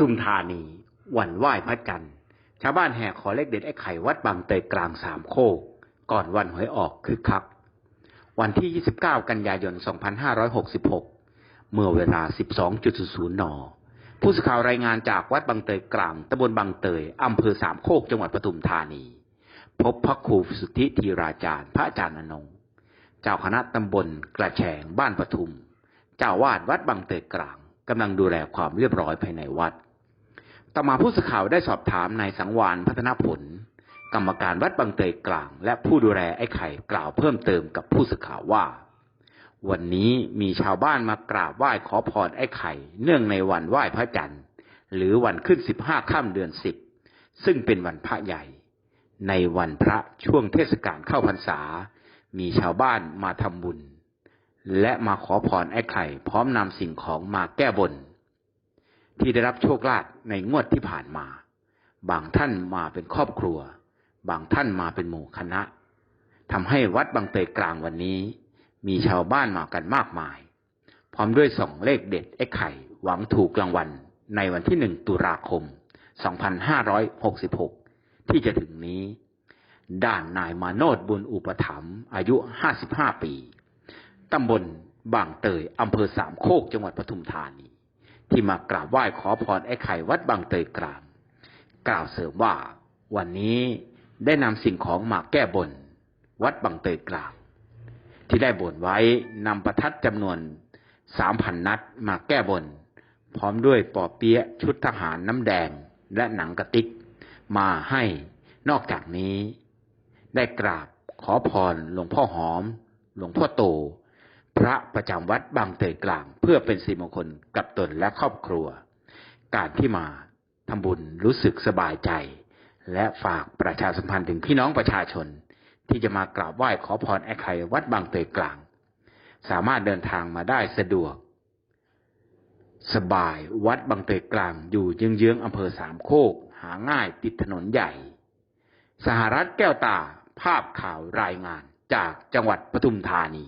ทุมธานีวันไหว้พระจันทร์ชาวบ้านแห่ขอเลขเด็ดไอ้ไข่วัดบางเตยกลางสามโคก ก่อนวันหวยออกคึกคัก วันที่ 29 กันยายน 2566 เมื่อเวลา 12.00 น ผู้สื่อข่าวรายงานจากวัดบางเตยกลางตำบลบางเตยอำเภอสามโคกจังหวัดปทุมธานี พบพระครูสุทธิธีราจารย์ พระอาจารย์อนงเจ้าคณะตำบลกระแฉงบ้านปทุม เจ้าวาดวัดบางเตยกลางกำลังดูแลความเรียบร้อยภายในวัด ต่อมาผู้สื่อข่าวได้สอบถามนายสังวานพัฒนผล กรรมการวัดบางเตยกลาง และผู้ดูแลไอ้ไข่กล่าวเพิ่มเติมกับผู้สื่อข่าวว่า วันนี้มีชาวบ้านมากราบไหว้ขอพรไอ้ไข่ เนื่องในวันไหว้พระจันทร์ หรือวันขึ้นสิบห้าค่ำเดือนสิบซึ่งเป็นวันพระใหญ่ ในวันพระช่วงเทศกาลเข้าพรรษา มีชาวบ้านมาทำบุญ และมาขอพรไอ้ไข่ พร้อมนำสิ่งของมาแก้บน ที่ได้รับโชคลาภในงวดที่ผ่านมา บางท่านมาเป็นครอบครัว บางท่านมาเป็นหมู่คณะทำให้วัดบางเตยกลางวันนี้ มีชาวบ้านมากันมากมาย พร้อมด้วยส่องเลขเด็ดไอ้ไข่หวังถูกรางวัลในวันที่หนึ่งตุลาคม 2566 ที่จะถึงนี้ ด้านนายมาโนดบุญอุปถัมภ์อายุ 55 ปี ตำบลบางเตยอำเภอสามโคกจังหวัดปทุมธานี ที่มากราบไหว้ขอพรไอ้ไข่วัดบางเตยกลางกล่าวเสริมว่า วันนี้ได้นำสิ่งของมาแก้บน วัดบางเตยกลางที่ได้บนไว้นำประทัดจำนวนสามพันนัดมาแก้บน พร้อมด้วยปอเปี๊ยะชุดทหารน้ำแดงและหนังกระติก มาให้นอกจากนี้ ได้กราบขอพรหลวงพ่อหอม หลวงพ่อโต พระประจำวัดบางเตยกลาง เพื่อเป็นสิริมงคลกับตนและครอบครัว การที่มาทำบุญรู้สึกสบายใจ และฝากประชาสัมพันธ์ถึงพี่น้องประชาชน ที่จะมากราบไหว้ขอพรไอ้ไข่วัดบางเตยกลาง สามารถเดินทางมาได้สะดวก สบายวัดบางเตยกลางอยู่เยื้องๆอำเภอสามโคก หาง่ายติดถนนใหญ่ สหรัฐแก้วตาภาพข่าวรายงานจากจังหวัดปทุมธานี